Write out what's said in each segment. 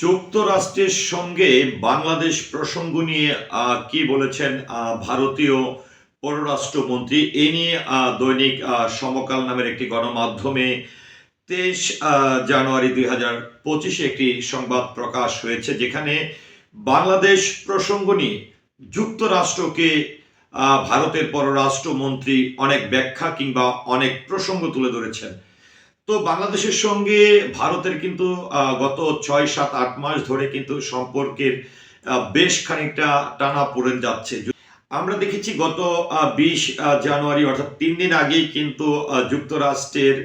যুক্তরাষ্ট্রের সঙ্গে বাংলাদেশ প্রসঙ্গ নিয়ে কি বলেছেন ভারতীয় পররাষ্ট্রমন্ত্রী। এ নিয়ে দৈনিক সমকাল নামের একটি গণমাধ্যমে তেইশ জানুয়ারি দুই হাজার পঁচিশে একটি সংবাদ প্রকাশ হয়েছে, যেখানে বাংলাদেশ প্রসঙ্গ নিয়ে যুক্তরাষ্ট্রকে ভারতের পররাষ্ট্রমন্ত্রী অনেক ব্যাখ্যা কিংবা অনেক প্রসঙ্গ তুলে ধরেছেন। তো বাংলাদেশের সঙ্গে ভারতের কিন্তু গত ছয় সাত আট মাস ধরে কিন্তু সম্পর্কের বেশ খানিকটা টানা পড়ে যাচ্ছে। আমরা দেখেছি গত বিশ জানুয়ারি, অর্থাৎ তিন দিন আগেই কিন্তু যুক্তরাষ্ট্রের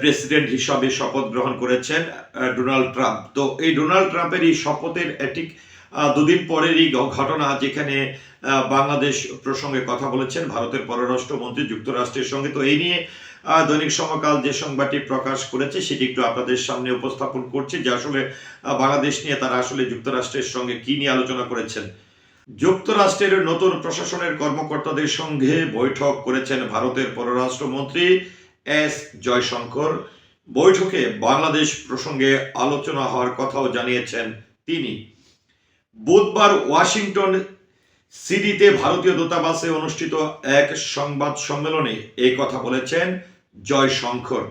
প্রেসিডেন্ট হিসাবে শপথ গ্রহণ করেছেন ডোনাল্ড ট্রাম্প। তো এই ডোনাল্ড ট্রাম্পের এই শপথের ঠিক দুদিন পরেরই ঘটনা যেখানে বাংলাদেশ প্রসঙ্গে কথা বলেছেন ভারতের পররাষ্ট্রমন্ত্রী যুক্তরাষ্ট্রের সঙ্গে। তো এই নিয়ে দৈনিক সমকাল যে সংবাদটি প্রকাশ করেছে, সেটি একটু আপনাদের সামনে উপস্থাপন করছি, যে আসলে বাংলাদেশ নিয়ে তারা আসলে যুক্তরাষ্ট্রের সঙ্গে কি নিয়ে আলোচনা করেছেন। যুক্তরাষ্ট্রের নতুন প্রশাসনের কর্মকর্তাদের সঙ্গে বৈঠক করেছেন ভারতের পররাষ্ট্রমন্ত্রী এস জয়শঙ্কর। বৈঠকে বাংলাদেশ প্রসঙ্গে আলোচনা হওয়ার কথাও জানিয়েছেন তিনি। বুধবার ওয়াশিংটন সিডিতে ভারতীয় দূতাবাসে অনুষ্ঠিত এক সংবাদ সম্মেলনে এই কথা বলেছেন। জয়শঙ্কর।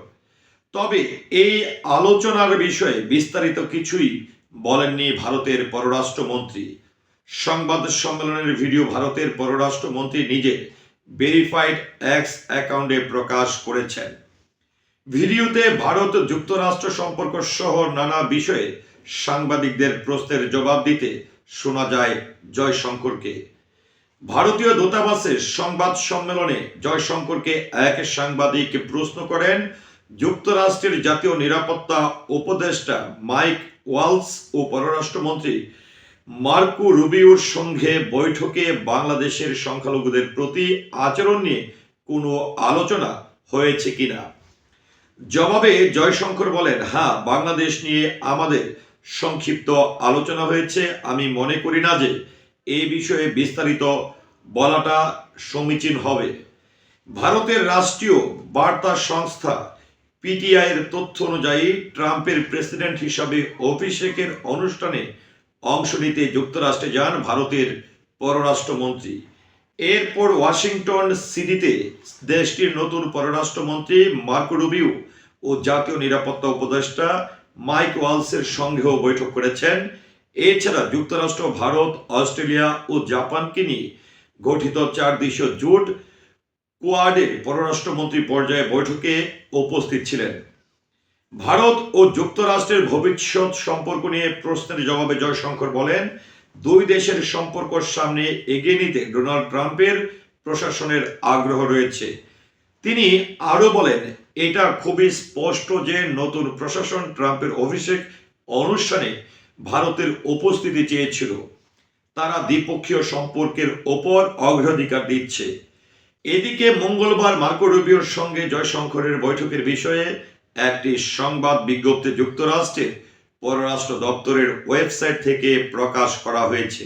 তবে এই আলোচনার বিষয়ে বিস্তারিত কিছুই বলেননি ভারতের পররাষ্ট্রমন্ত্রী। সংবাদ সম্মেলনের ভিডিও ভারতের পররাষ্ট্রমন্ত্রী নিজে ভেরিফাইড এক্স অ্যাকাউন্টে প্রকাশ করেছেন। ভিডিওতে ভারত যুক্তরাষ্ট্র সম্পর্ক সহ নানা বিষয়ে সাংবাদিকদের প্রশ্নের জবাব দিতে শোনা যায় জয়শঙ্করকে। ভারতীয় দূতাবাসের সংবাদ সম্মেলনে জয়শঙ্করকে এক সাংবাদিক প্রশ্ন করেন, যুক্তরাষ্ট্রের জাতীয় নিরাপত্তা উপদেষ্টা মাইক ওয়ালস ও পররাষ্ট্রমন্ত্রী মার্কো রুবিওর সঙ্গে বৈঠকে বাংলাদেশের সংখ্যালঘুদের প্রতি আচরণ নিয়ে কোনো আলোচনা হয়েছে কিনা? জবাবে জয়শঙ্কর বলেন হ্যাঁ বাংলাদেশ নিয়ে আমাদের সংক্ষিপ্ত আলোচনা হয়েছে। আমি মনে করি না যে এই বিষয়ে বিস্তারিত বলাটা সমীচীন হবে। ভারতের রাষ্ট্রীয় বার্তা সংস্থা পিটিআই এর তথ্য অনুযায়ী ট্রাম্পের প্রেসিডেন্ট হিসাবে অভিষেকের অনুষ্ঠানে অংশ নিতে যুক্তরাষ্ট্রে যান ভারতের পররাষ্ট্রমন্ত্রী। এরপর ওয়াশিংটন সিটিতে দেশটির নতুন পররাষ্ট্রমন্ত্রী মার্কো রুবিও ও জাতীয় নিরাপত্তা উপদেষ্টা মাইক ওয়ালসের সঙ্গেও বৈঠক করেছেন। এছাড়া যুক্তরাষ্ট্র, ভারত, অস্ট্রেলিয়া ও জাপানকে নিয়ে গঠিত চার দেশীয় জোট কোয়াডের পররাষ্ট্রমন্ত্রী পর্যায়ে বৈঠকে উপস্থিত ছিলেন। ভারত ও যুক্তরাষ্ট্রের ভবিষ্যৎ সম্পর্ক নিয়ে প্রশ্নের জবাবে জয়শঙ্কর বলেন, দুই দেশের সম্পর্ক সামনে এগিয়ে নিতে ডোনাল্ড ট্রাম্পের প্রশাসনের আগ্রহ রয়েছে। তিনি আরও বলেন, এটা খুবই স্পষ্ট যে নতুন প্রশাসন ট্রাম্পের অভিষেক অনুষ্ঠানে ভারতের উপস্থিতি চেয়েছিল। তারা দ্বিপক্ষীয় সম্পর্কের ওপর অগ্রাধিকার দিচ্ছে। এদিকে মঙ্গলবার মার্কো রুবিওর সঙ্গে জয়শঙ্করের বৈঠকের বিষয়ে একটি সংবাদ বিজ্ঞপ্তি যুক্তরাষ্ট্রের পররাষ্ট্র দপ্তরের ওয়েবসাইট থেকে প্রকাশ করা হয়েছে।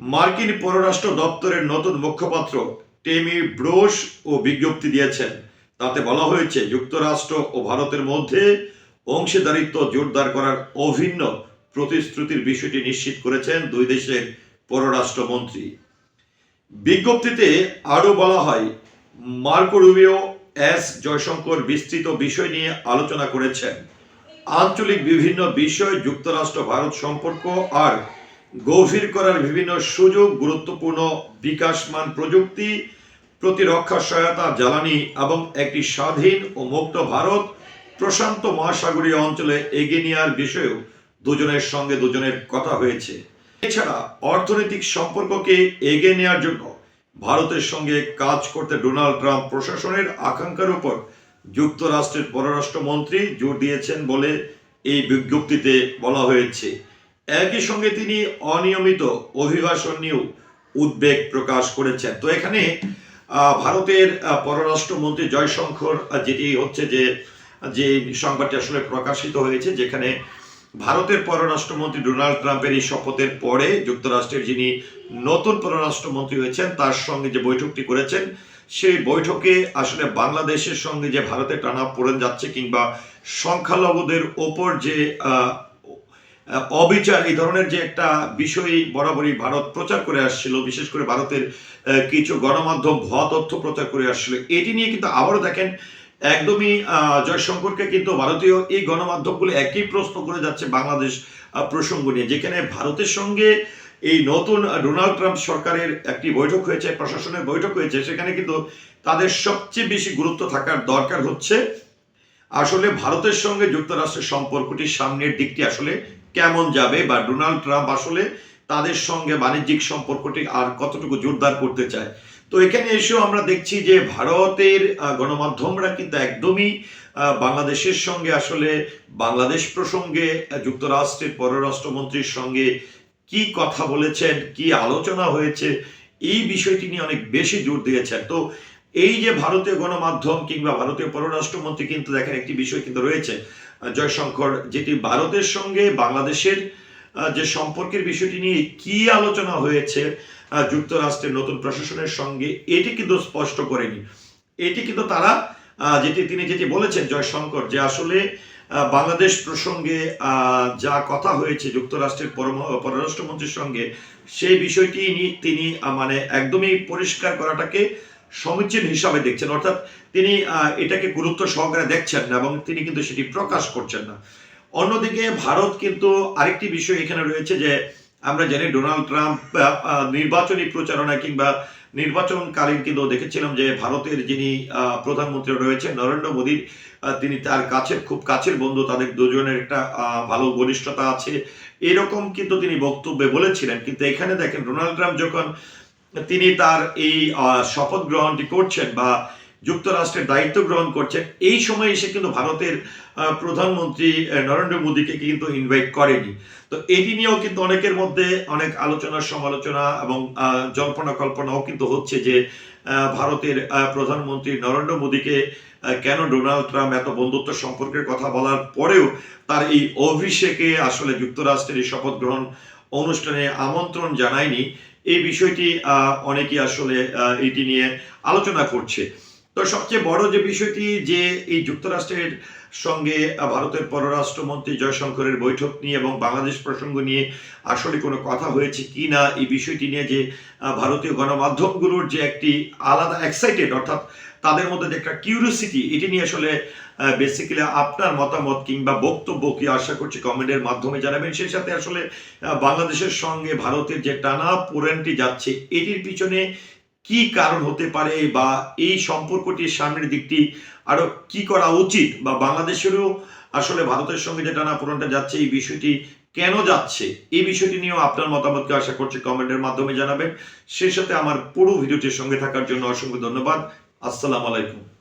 মার্কিন পররাষ্ট্র দপ্তরের নতুন মুখপাত্র টেমি ব্রোস ও বিজ্ঞপ্তি দিয়েছেন। তাতে বলা হয়েছে, যুক্তরাষ্ট্র ও ভারতের মধ্যে অংশীদারিত্ব জোরদার করার অভিন্ন প্রতিশ্রুতির বিষয়টি নিশ্চিত করেছেন দুই দেশের পররাষ্ট্রমন্ত্রী। বিজ্ঞপ্তিতে আরও বলা হয়, মার্কো রুবিও, এস. জয়শঙ্কর বিস্তৃত বিষয় নিয়ে আলোচনা করেছেন। আঞ্চলিক বিভিন্ন বিষয়, যুক্তরাষ্ট্র, ভারত সম্পর্ক আর গভীর করার বিভিন্ন সুযোগ, গুরুত্বপূর্ণ বিকাশমান প্রযুক্তি, প্রতিরক্ষা সহায়তা, জ্বালানি এবং একটি স্বাধীন ও মুক্ত ভারত প্রশান্ত মহাসাগরীয় অঞ্চলে এগিয়ে নেওয়ার বিষয়েও দুজনের সঙ্গে দুজনের কথা হয়েছে। এছাড়া অর্থনৈতিক সম্পর্ককে এগিয়ে নেওয়ার জন্য ভারতের সঙ্গে কাজ করতে ডোনাল্ড ট্রাম্প প্রশাসনের আকাঙ্ক্ষার উপর যুক্তরাষ্ট্রের পররাষ্ট্রমন্ত্রী জোর দিয়েছেন বলে এই বিজ্ঞপ্তিতে বলা হয়েছে। একই সঙ্গে তিনি অনিয়মিত অভিবাসন নিয়েও উদ্বেগ প্রকাশ করেছেন। তো এখানে ভারতের পররাষ্ট্রমন্ত্রী জয়শঙ্কর যেটি হচ্ছে যে যে সংবাদটি আসলে প্রকাশিত হয়েছে, যেখানে ভারতের পররাষ্ট্রমন্ত্রী ডোনাল্ড ট্রাম্পের এই শপথের পরে যুক্তরাষ্ট্রের যিনি নতুন পররাষ্ট্রমন্ত্রী হয়েছেন, তার সঙ্গে যে বৈঠকটি করেছেন, সেই বৈঠকে আসলে বাংলাদেশের সঙ্গে যে ভারতে টানা পড়ে যাচ্ছে কিংবা সংখ্যালঘুদের ওপর যে অবিচার, এই ধরনের যে একটা বিষয় বরাবরই ভারত প্রচার করে আসছিল, বিশেষ করে ভারতের কিছু গণমাধ্যম ভুয়া তথ্য প্রচার করে আসছিল, এটি নিয়ে কিন্তু আবারও দেখেন একদমই জয়শঙ্করকে কিন্তু ভারতীয় এই গণমাধ্যমগুলো একই প্রশ্ন করে যাচ্ছে বাংলাদেশ প্রসঙ্গ নিয়ে। যেখানে ভারতের সঙ্গে এই নতুন ডোনাল্ড ট্রাম্প সরকারের একটি বৈঠক হয়েছে, প্রশাসনের বৈঠক হয়েছে, সেখানে কিন্তু তাদের সবচেয়ে বেশি গুরুত্ব থাকার দরকার হচ্ছে, আসলে ভারতের সঙ্গে যুক্তরাষ্ট্রের সম্পর্কটি সামনের দিকটি আসলে কেমন যাবে বা ডোনাল্ড ট্রাম্প আসলে তাদের সঙ্গে বাণিজ্যিক সম্পর্কটি আর কতটুকু জোরদার করতে চায়। তো এখানে এসেও আমরা দেখছি যে ভারতের গণমাধ্যমরা কিন্তু একদমই বাংলাদেশের সঙ্গে আসলে বাংলাদেশ প্রসঙ্গে যুক্তরাষ্ট্রের পররাষ্ট্রমন্ত্রীর সঙ্গে কি কথা বলেছেন, কি আলোচনা হয়েছে, এই বিষয়টি নিয়ে অনেক বেশি জোর দিয়েছেন। তো এই যে ভারতীয় গণমাধ্যম কিংবা ভারতীয় পররাষ্ট্রমন্ত্রী কিন্তু দেখেন একটি বিষয় কিন্তু রয়েছে জয়শঙ্কর, যেটি ভারতের সঙ্গে বাংলাদেশের যে সম্পর্কের বিষয়টি নিয়ে কি আলোচনা হয়েছে যুক্তরাষ্ট্রের নতুন প্রশাসনের সঙ্গে এটি কিন্তু স্পষ্ট করেনি। এটি কিন্তু তারা যেটি তিনি যেটি বলেছেন জয়শঙ্কর, যে আসলে বাংলাদেশ প্রসঙ্গে যা কথা হয়েছে যুক্তরাষ্ট্রের পররাষ্ট্রমন্ত্রীর সঙ্গে, সেই বিষয়টি তিনি মানে একদমই পরিষ্কার করাটাকে সমীচীন হিসাবে দেখছেন। অর্থাৎ তিনি এটাকে গুরুত্ব সহকারে দেখছেন না এবং তিনি কিন্তু সেটি প্রকাশ করছেন না। অন্যদিকে ভারত কিন্তু আরেকটি বিষয় এখানে রয়েছে যে আমরা জানি ডোনাল্ড ট্রাম্প নির্বাচনী প্রচারণা কিংবা নির্বাচনকালীন কিন্তু দেখেছিলাম যে ভারতের যিনি প্রধানমন্ত্রী রয়েছেন নরেন্দ্র মোদীর তিনি তার কাছের, খুব কাছের বন্ধু, তাদের দুজনের একটা ভালো ঘনিষ্ঠতা আছে। এরকম কিন্তু তিনি বক্তব্যে বলেছিলেন। কিন্তু এখানে দেখেন, ডোনাল্ড ট্রাম্প যখন তিনি তার এই শপথ গ্রহণটি করছেন বা যুক্তরাষ্ট্রের দায়িত্ব গ্রহণ করছেন এই সময় এসে কিন্তু ভারতের প্রধানমন্ত্রী নরেন্দ্র মোদীকে কিন্তু ইনভাইট করেনি। তো এটি নিয়েও কিন্তু অনেকের মধ্যে অনেক আলোচনা, সমালোচনা এবং জল্পনা কল্পনাও কিন্তু হচ্ছে যে ভারতের প্রধানমন্ত্রী নরেন্দ্র মোদীকে কেন ডোনাল্ড ট্রাম্প এত বন্ধুত্ব সম্পর্কের কথা বলার পরেও তার এই অভিষেকে আসলে যুক্তরাষ্ট্রের এই শপথ গ্রহণ অনুষ্ঠানে আমন্ত্রণ জানায়নি। এই বিষয়টি অনেকেই আসলে এটি নিয়ে আলোচনা করছে। তো সবচেয়ে বড় যে বিষয়টি যে এই যুক্তরাষ্ট্রের সঙ্গে ভারতের পররাষ্ট্রমন্ত্রী জয়শঙ্করের বৈঠক নিয়ে এবং বাংলাদেশ প্রসঙ্গ নিয়ে আসলে কোনো কথা হয়েছে কি না, এই বিষয়টি নিয়ে যে ভারতীয় গণমাধ্যমগুলোর যে একটি আলাদা এক্সাইটেড অর্থাৎ তাদের মধ্যে যে একটা কিউরিয়াসিটি এটি নিয়ে আসলে বেসিক্যালি আপনার মতামত কিংবা বক্তব্য কি আশা করছি কমেন্টের মাধ্যমে জানাবেন। সেই সাথে আসলে বাংলাদেশের সঙ্গে ভারতের যে টানা পোড়েনটি যাচ্ছে, এটির পিছনে কি কারণ হতে পারে বা এই সম্পর্কটির সামনের দিকটি আরও কি করা উচিত? বা বাংলাদেশেরও আসলে ভারতের সঙ্গে যে টানা পূরণটা যাচ্ছে, এই বিষয়টি কেন যাচ্ছে? এই বিষয়টি নিয়েও আপনার মতামতকে আশা করছি কমেন্টের মাধ্যমে জানাবেন। সেই সাথে আমার পুরো ভিডিওটির সঙ্গে থাকার জন্য অসংখ্য ধন্যবাদ। আসসালামু আলাইকুম।